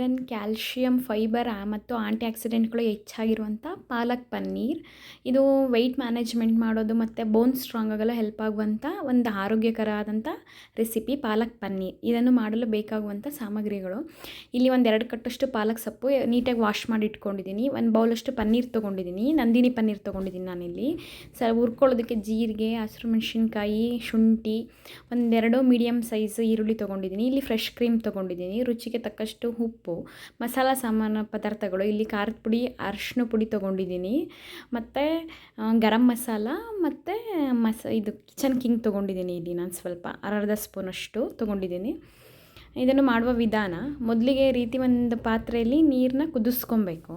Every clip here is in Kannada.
ಐರನ್ ಕ್ಯಾಲ್ಶಿಯಂ, ಫೈಬರ್ ಮತ್ತು ಆಂಟಿ ಆಕ್ಸಿಡೆಂಟ್ಗಳು ಹೆಚ್ಚಾಗಿರುವಂಥ ಪಾಲಕ್ ಪನ್ನೀರ್. ಇದು ವೆಯ್ಟ್ ಮ್ಯಾನೇಜ್ಮೆಂಟ್ ಮಾಡೋದು ಮತ್ತು ಬೋನ್ ಸ್ಟ್ರಾಂಗ್ ಆಗಲು ಹೆಲ್ಪ್ ಆಗುವಂಥ ಒಂದು ಆರೋಗ್ಯಕರ ಆದಂಥ ರೆಸಿಪಿ ಪಾಲಕ್ ಪನ್ನೀರ್. ಇದನ್ನು ಮಾಡಲು ಬೇಕಾಗುವಂಥ ಸಾಮಗ್ರಿಗಳು. ಇಲ್ಲಿ ಒಂದು ಎರಡು ಕಟ್ಟಷ್ಟು ಪಾಲಕ್ ಸೊಪ್ಪು ನೀಟಾಗಿ ವಾಶ್ ಮಾಡಿ ಇಟ್ಕೊಂಡಿದ್ದೀನಿ. ಒಂದು ಬೌಲಷ್ಟು ಪನ್ನೀರ್ ತೊಗೊಂಡಿದ್ದೀನಿ. ನಂದಿನಿ ಪನ್ನೀರ್ ತೊಗೊಂಡಿದ್ದೀನಿ ನಾನಿಲ್ಲಿ. ಸ ಹುರ್ಕೊಳ್ಳೋದಕ್ಕೆ ಜೀರಿಗೆ, ಹಸಿರು ಮೆಣಸಿನ್ಕಾಯಿ, ಶುಂಠಿ, ಒಂದೆರಡು ಮೀಡಿಯಮ್ ಸೈಜ್ ಈರುಳ್ಳಿ ತೊಗೊಂಡಿದ್ದೀನಿ. ಇಲ್ಲಿ ಫ್ರೆಶ್ ಕ್ರೀಮ್ ತೊಗೊಂಡಿದ್ದೀನಿ. ರುಚಿಗೆ ತಕ್ಕಷ್ಟು ಉಪ್ಪು ಮಸಾಲ ಸಾಮಾನು ಪದಾರ್ಥಗಳು, ಇಲ್ಲಿ ಖಾರದ ಪುಡಿ, ಅರಶಿನ ಪುಡಿ ತೊಗೊಂಡಿದ್ದೀನಿ. ಮತ್ತು ಗರಂ ಮಸಾಲ ಮತ್ತು ಮಸ, ಇದು ಕಿಚನ್ ಕಿಂಗ್ ತೊಗೊಂಡಿದ್ದೀನಿ ಇಲ್ಲಿ ನಾನು ಸ್ವಲ್ಪ, ಅರ್ಧ ಸ್ಪೂನಷ್ಟು ತೊಗೊಂಡಿದ್ದೀನಿ. ಇದನ್ನು ಮಾಡುವ ವಿಧಾನ, ಮೊದಲಿಗೆ ರೀತಿ ಒಂದು ಪಾತ್ರೆಯಲ್ಲಿ ನೀರನ್ನ ಕುದಿಸ್ಕೊಬೇಕು.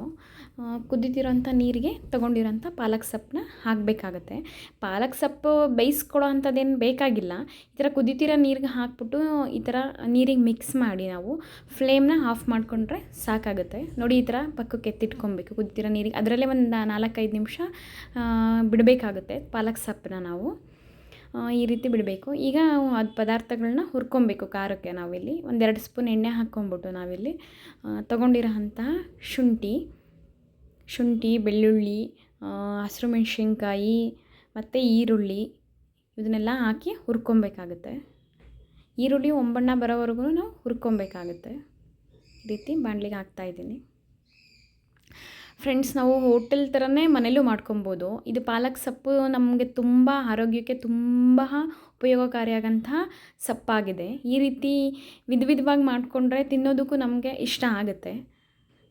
ಕುದಿತಿರೋಂಥ ನೀರಿಗೆ ತೊಗೊಂಡಿರೋಂಥ ಪಾಲಕ್ ಸೊಪ್ಪನ್ನ ಹಾಕಬೇಕಾಗತ್ತೆ. ಪಾಲಕ್ ಸೊಪ್ಪು ಬೇಯಿಸ್ಕೊಳ್ಳೋ ಅಂಥದ್ದೇನು ಬೇಕಾಗಿಲ್ಲ. ಈ ಥರ ಕುದಿತಿರೋ ನೀರಿಗೆ ಹಾಕ್ಬಿಟ್ಟು ಈ ಥರ ನೀರಿಗೆ ಮಿಕ್ಸ್ ಮಾಡಿ ನಾವು ಫ್ಲೇಮ್ನ ಆಫ್ ಮಾಡಿಕೊಂಡ್ರೆ ಸಾಕಾಗುತ್ತೆ. ನೋಡಿ ಈ ಥರ ಪಕ್ಕಕ್ಕೆ ಎತ್ತಿಟ್ಕೊಬೇಕು ಕುದಿತಿರೋ ನೀರಿಗೆ. ಅದರಲ್ಲೇ ಒಂದು ನಾಲ್ಕೈದು ನಿಮಿಷ ಬಿಡಬೇಕಾಗುತ್ತೆ ಪಾಲಕ್ ಸೊಪ್ಪನ್ನ ನಾವು. ಈ ರೀತಿ ಬಿಡಬೇಕು. ಈಗ ಅದು ಪದಾರ್ಥಗಳನ್ನ ಹುರ್ಕೊಬೇಕು ಖಾರಕ್ಕೆ ನಾವಿಲ್ಲಿ. ಒಂದೆರಡು ಸ್ಪೂನ್ ಎಣ್ಣೆ ಹಾಕ್ಕೊಂಬಿಟ್ಟು ನಾವಿಲ್ಲಿ ತೊಗೊಂಡಿರೋ ಶುಂಠಿ ಶುಂಠಿ, ಬೆಳ್ಳುಳ್ಳಿ ಹಸಿರು ಮೆಣಸಿನ್ಕಾಯಿ ಮತ್ತು ಈರುಳ್ಳಿ ಇದನ್ನೆಲ್ಲ ಹಾಕಿ ಹುರ್ಕೊಬೇಕಾಗುತ್ತೆ. ಈರುಳ್ಳಿ ಒಂಬಣ್ಣ ಬರೋವರೆಗೂ ನಾವು ಹುರ್ಕೊಬೇಕಾಗುತ್ತೆ. ಈ ರೀತಿ ಬಾಣಲಿಗೆ ಹಾಕ್ತಾಯಿದ್ದೀನಿ ಫ್ರೆಂಡ್ಸ್ ನಾವು ಹೋಟೆಲ್ ಥರನೇ ಮನೇಲೂ ಮಾಡ್ಕೊಬೋದು. ಇದು ಪಾಲಕ್ ಸೊಪ್ಪು ನಮಗೆ ತುಂಬ ಆರೋಗ್ಯಕ್ಕೆ ತುಂಬ ಉಪಯೋಗಕಾರಿಯಾಗಂಥ ಸೊಪ್ಪಾಗಿದೆ. ಈ ರೀತಿ ವಿಧ ವಿಧವಾಗಿ ಮಾಡಿಕೊಂಡ್ರೆ ತಿನ್ನೋದಕ್ಕೂ ನಮಗೆ ಇಷ್ಟ ಆಗುತ್ತೆ.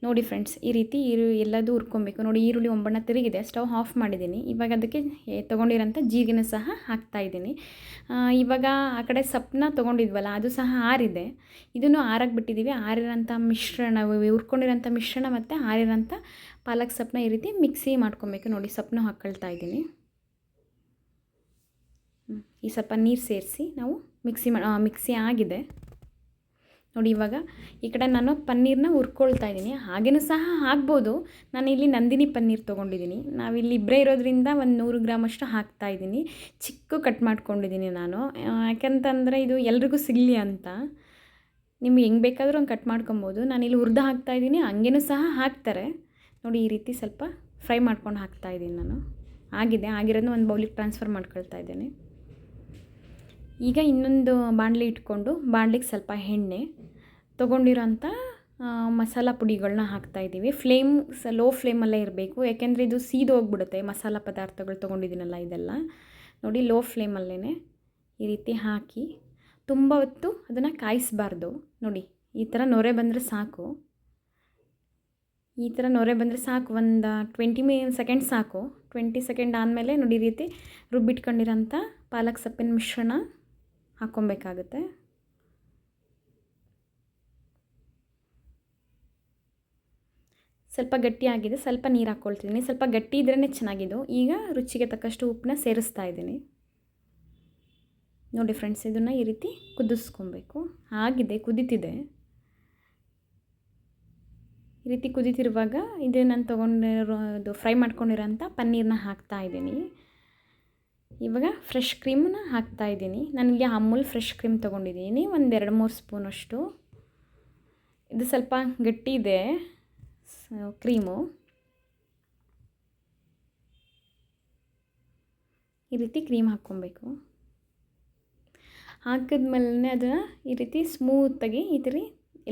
ನೋಡಿ ಫ್ರೆಂಡ್ಸ್ ಈ ರೀತಿ ಈರು ಎಲ್ಲದೂ ಹುರ್ಕೊಬೇಕು. ನೋಡಿ, ಈರುಳ್ಳಿ ಒಂಬಣ್ಣ ತಿರುಗಿದೆ, ಸ್ಟವ್ ಆಫ್ ಮಾಡಿದ್ದೀನಿ. ಇವಾಗ ಅದಕ್ಕೆ ತೊಗೊಂಡಿರೋಂಥ ಜೀರಿಗೆನ ಸಹ ಹಾಕ್ತಾಯಿದ್ದೀನಿ ಇವಾಗ ಆ ಕಡೆ ಸೊಪ್ಪನ್ನ ತೊಗೊಂಡಿದ್ವಲ್ಲ, ಅದು ಸಹ ಆರಿದೆ. ಇದನ್ನು ಆರಕ್ಕೆ ಬಿಟ್ಟಿದ್ದೀವಿ ಆರಿರೋಂಥ ಮಿಶ್ರಣ ಹುರ್ಕೊಂಡಿರೋಂಥ ಮಿಶ್ರಣ ಮತ್ತು ಆರಿರೋಂಥ ಪಾಲಕ್ ಸೊಪ್ಪನ್ನ ಈ ರೀತಿ ಮಿಕ್ಸಿ ಮಾಡ್ಕೊಬೇಕು. ನೋಡಿ ಸಪ್ನ ಹಾಕ್ಕೊಳ್ತಾ ಇದ್ದೀನಿ. ಈ ಸ್ವಲ್ಪ ನೀರು ಸೇರಿಸಿ ನಾವು ಮಿಕ್ಸಿ ಮಾ ಮಿಕ್ಸಿ ಆಗಿದೆ. ನೋಡಿ ಇವಾಗ, ಈ ಕಡೆ ನಾನು ಪನ್ನೀರನ್ನ ಹುರ್ಕೊಳ್ತಾ ಇದ್ದೀನಿ. ಹಾಗೇನೂ ಸಹ ಹಾಕ್ಬೋದು. ನಾನು ಇಲ್ಲಿ ನಂದಿನಿ ಪನ್ನೀರ್ ತೊಗೊಂಡಿದ್ದೀನಿ. ನಾವಿಲ್ಲಿ ಇಬ್ಬರೇ ಇರೋದ್ರಿಂದ ಒಂದು ನೂರು ಹಾಕ್ತಾ ಇದ್ದೀನಿ. ಚಿಕ್ಕ ಕಟ್ ಮಾಡ್ಕೊಂಡಿದ್ದೀನಿ ನಾನು. ಯಾಕೆಂತಂದರೆ ಇದು ಎಲ್ರಿಗೂ ಸಿಗಲಿ ಅಂತ. ನಿಮ್ಗೆ ಹೆಂಗೆ ಬೇಕಾದರೂ ಹಂಗೆ ಕಟ್ ಮಾಡ್ಕೊಬೋದು. ನಾನು ಇಲ್ಲಿ ಹುರಿದು ಹಾಕ್ತಾ ಇದ್ದೀನಿ. ಹಂಗೇನೂ ಸಹ ಹಾಕ್ತಾರೆ. ನೋಡಿ ಈ ರೀತಿ ಸ್ವಲ್ಪ ಫ್ರೈ ಮಾಡ್ಕೊಂಡು ಹಾಕ್ತಾ ಇದ್ದೀನಿ ನಾನು. ಆಗಿದೆ. ಆಗಿರೋದನ್ನ ಒಂದು ಬೌಲಿಗೆ ಟ್ರಾನ್ಸ್ಫರ್ ಮಾಡ್ಕೊಳ್ತಾ ಇದ್ದೇನೆ. ಈಗ ಇನ್ನೊಂದು ಬಾಣಲೆ ಇಟ್ಕೊಂಡು, ಬಾಣಲೆಗೆ ಸ್ವಲ್ಪ ಎಣ್ಣೆ. ತೊಗೊಂಡಿರೋಂಥ ಮಸಾಲ ಪುಡಿಗಳನ್ನ ಹಾಕ್ತಾಯಿದ್ದೀವಿ ಫ್ಲೇಮ್ ಸ, ಲೋ ಫ್ಲೇಮಲ್ಲೇ ಇರಬೇಕು. ಯಾಕೆಂದರೆ ಇದು ಸೀದೋಗ್ಬಿಡುತ್ತೆ ಮಸಾಲ ಪದಾರ್ಥಗಳು ತೊಗೊಂಡಿದ್ದೀನಲ್ಲ ಇದೆಲ್ಲ. ನೋಡಿ, ಲೋ ಫ್ಲೇಮಲ್ಲೇ ಈ ರೀತಿ ಹಾಕಿ, ತುಂಬ ಹೊತ್ತು ಅದನ್ನು ಕಾಯಿಸಬಾರ್ದು. ನೋಡಿ, ಈ ಥರ ನೊರೆ ಬಂದರೆ ಸಾಕು. ಈ ಥರ ನೊರೆ ಬಂದರೆ ಸಾಕು, ಒಂದು ಟ್ವೆಂಟಿ ಮಿ ಸೆಕೆಂಡ್ ಸಾಕು. ಟ್ವೆಂಟಿ ಸೆಕೆಂಡ್ ಆದಮೇಲೆ ನೋಡಿ ಈ ರೀತಿ ರುಬ್ಬಿಟ್ಕೊಂಡಿರೋಂಥ ಪಾಲಕ್ ಸೊಪ್ಪಿನ ಮಿಶ್ರಣ ಹಾಕ್ಕೊಬೇಕಾಗುತ್ತೆ. ಸ್ವಲ್ಪ ಗಟ್ಟಿಯಾಗಿದೆ ಸ್ವಲ್ಪ ನೀರು ಹಾಕ್ಕೊಳ್ತಿದ್ದೀನಿ ಸ್ವಲ್ಪ ಗಟ್ಟಿ ಇದ್ರೇ ಚೆನ್ನಾಗಿದ್ದು. ಈಗ ರುಚಿಗೆ ತಕ್ಕಷ್ಟು ಉಪ್ಪನ್ನ ಸೇರಿಸ್ತಾ ಇದ್ದೀನಿ. ನೋಡಿ ಫ್ರೆಂಡ್ಸ್, ಇದನ್ನು ಈ ರೀತಿ ಕುದಿಸ್ಕೊಬೇಕು. ಆಗಿದೆ, ಕುದೀತಿದೆ. ಈ ರೀತಿ ಕುದಿತಿರುವಾಗ ಇದು ನಾನು ತೊಗೊಂಡಿರೋದು ಫ್ರೈ ಮಾಡ್ಕೊಂಡಿರೋಂಥ ಪನ್ನೀರನ್ನ ಹಾಕ್ತಾ ಇದ್ದೀನಿ. ಇವಾಗ ಫ್ರೆಶ್ ಕ್ರೀಮನ್ನ ಹಾಕ್ತಾ ಇದ್ದೀನಿ. ನನಗೆ ಅಮೂಲ್ ಫ್ರೆಶ್ ಕ್ರೀಮ್ ತೊಗೊಂಡಿದ್ದೀನಿ. ಒಂದು ಎರಡು ಮೂರು ಸ್ಪೂನಷ್ಟು. ಇದು ಸ್ವಲ್ಪ ಗಟ್ಟಿ ಇದೆ. ಕ್ರೀಮು ಈ ರೀತಿ ಕ್ರೀಮ್ ಹಾಕ್ಕೊಬೇಕು. ಹಾಕಿದ್ಮೇಲೆ ಅದನ್ನು ಈ ರೀತಿ ಸ್ಮೂತಾಗಿ ಈ ಥರ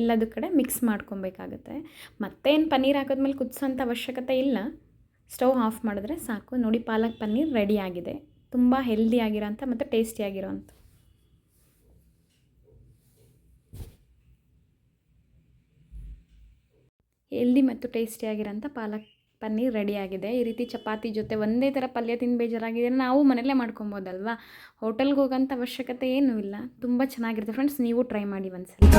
ಎಲ್ಲದ ಕಡೆ ಮಿಕ್ಸ್ ಮಾಡ್ಕೊಬೇಕಾಗತ್ತೆ. ಮತ್ತೇನು ಪನ್ನೀರ್ ಹಾಕಿದ್ಮೇಲೆ ಕುದಿಸೋಂಥ ಅವಶ್ಯಕತೆ ಇಲ್ಲ. ಸ್ಟವ್ ಆಫ್ ಮಾಡಿದ್ರೆ ಸಾಕು. ನೋಡಿ, ಪಾಲಕ್ ಪನ್ನೀರ್ ರೆಡಿ ಆಗಿದೆ. ತುಂಬ ಹೆಲ್ದಿ ಆಗಿರೋಂಥ ಮತ್ತು ಟೇಸ್ಟಿಯಾಗಿರೋಂಥ ಹೆಲ್ದಿ ಮತ್ತು ಟೇಸ್ಟಿಯಾಗಿರೋಂಥ ಪಾಲಕ್ ಪನ್ನೀರ್ ರೆಡಿಯಾಗಿದೆ ಈ ರೀತಿ ಚಪಾತಿ ಜೊತೆ ಒಂದೇ ಥರ ಪಲ್ಯ ತಿಂದು ಬೇಜಾರಾಗಿದೆ ನಾವು ಮನೆಯಲ್ಲೇ ಮಾಡ್ಕೊಬೋದಲ್ವಾ? ಹೋಟೆಲ್ಗೆ ಹೋಗೋಂಥ ಅವಶ್ಯಕತೆ ಏನೂ ಇಲ್ಲ. ತುಂಬ ಚೆನ್ನಾಗಿರುತ್ತೆ. ಫ್ರೆಂಡ್ಸ್ ನೀವು ಟ್ರೈ ಮಾಡಿ ಒಂದ್ಸಲ.